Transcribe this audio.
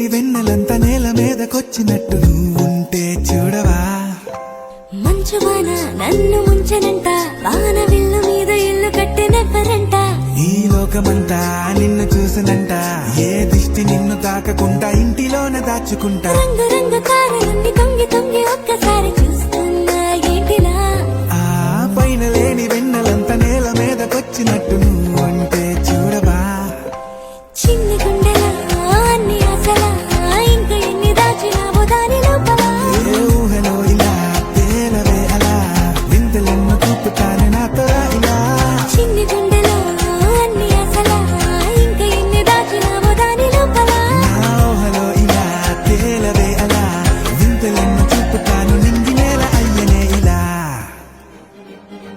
లేని వెన్నెలంత నేల మీదకొచ్చినట్టు ఉంటే చూడవా? మంచు వాన నన్ను ముంచనంట వాన విల్లు మీద ఇల్లు కట్టినెవ్వరంట ఈ లోకమంతా నిన్ను చూసనంట ఏ దిష్టి నిన్ను తాకకుండా ఇంటిలోన దాచుకుంటా. రంగు రంగు కారులన్నీ తొంగి తొంగి ఒక్కసారి చూస్తున్నా ఏంటిలా? ఆ పైన లేని వెన్నెలంత నేల మీదకొచ్చినట్టు నువ్వు అంటే చూడవా? చిన్నగా